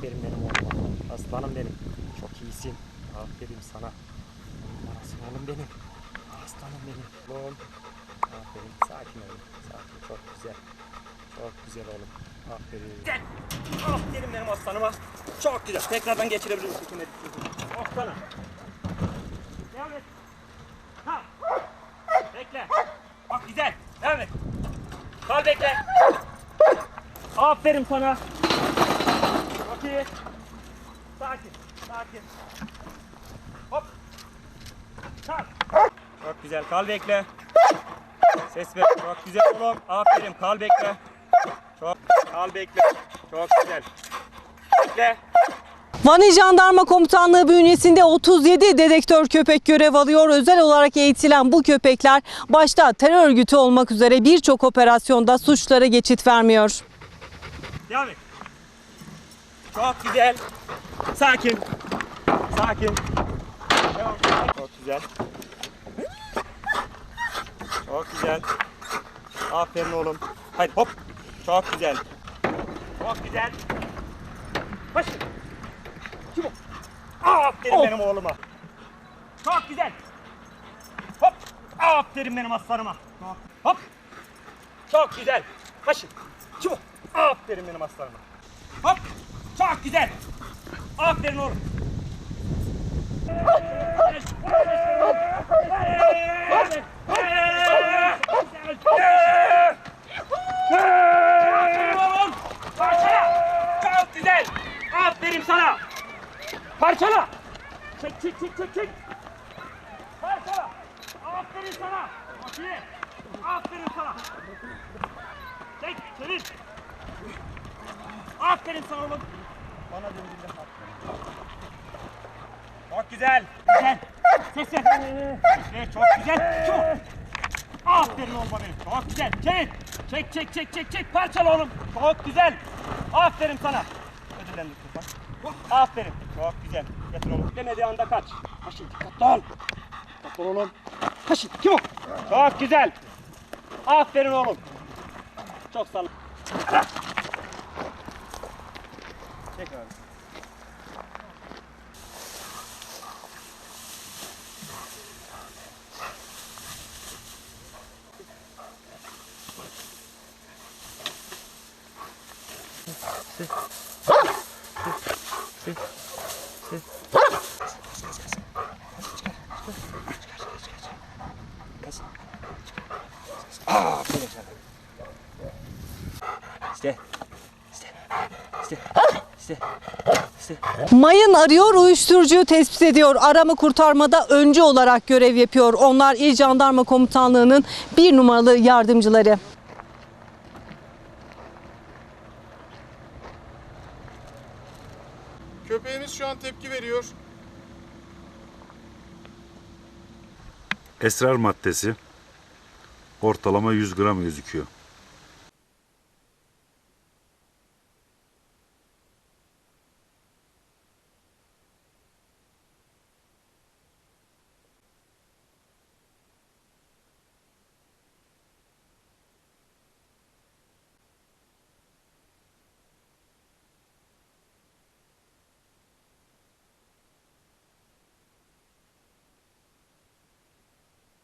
Aferin benim oğluma. Aslanım benim. Çok iyisin. Aferin sana. Aslanım benim. Aslanım benim. Oğlum. Aferin. Sakin olun. Sakin. Çok güzel. Çok güzel oğlum. Aferin. Gel. Aferin benim aslanıma. Çok güzel. Tekrardan geçirebilir misin? Aslanım. Devam et. Ha. Bekle. Bak güzel. Devam et. Kal bekle. Aferin sana. Çok iyi. Sakin. Sakin. Hop. Kal. Çok güzel. Kal bekle. Ses ver. Çok güzel oğlum. Aferin. Kal bekle. Çok. Kal bekle. Çok güzel. Bekle. Van İl Jandarma Komutanlığı bünyesinde 37 dedektör köpek görev alıyor. Özel olarak eğitilen bu köpekler başta terör örgütü olmak üzere birçok operasyonda suçlara geçit vermiyor. Devam et. Çok güzel. Sakin. Sakin. Devam. Çok güzel. Çok güzel. Aferin oğlum. Haydi hop. Çok güzel. Çok güzel. Baş. O? Aferin Hop. benim oğluma. Çok güzel. Hop. Aferin benim aslanıma. Hop. Çok güzel. Kim o? Aferin benim aslanıma. Hop. Çok güzel. Aferin oğlum. Aferin. Aferin sana. Parçala. Çek çek çek çek çek. Parçala. Aferin sana. İyi. Aferin sana. Çek çevir. Aferin sana oğlum. Bana döndüğünde Çok güzel. Güzel. Ses ver. Evet, çok güzel. Çok. Aferin oğlum benim. Çok güzel. Çevir. Çek çek çek çek çek. Parçala oğlum. Çok güzel. Aferin sana. Ödüllendik bak. Aferin. Çok güzel. Getir oğlum. Demediği anda kaç. Haşin dikkatli ol. Dikkatli ol oğlum. Haşin. Kim o? Çok güzel. Aferin oğlum. Çok sağ ol. Çek abi. Mayın arıyor, uyuşturucuyu tespit ediyor. Arama kurtarmada öncü olarak görev yapıyor. Onlar İl Jandarma Komutanlığı'nın bir numaralı yardımcıları. Köpeğimiz şu an tepki veriyor. Esrar maddesi ortalama 100 gram gözüküyor.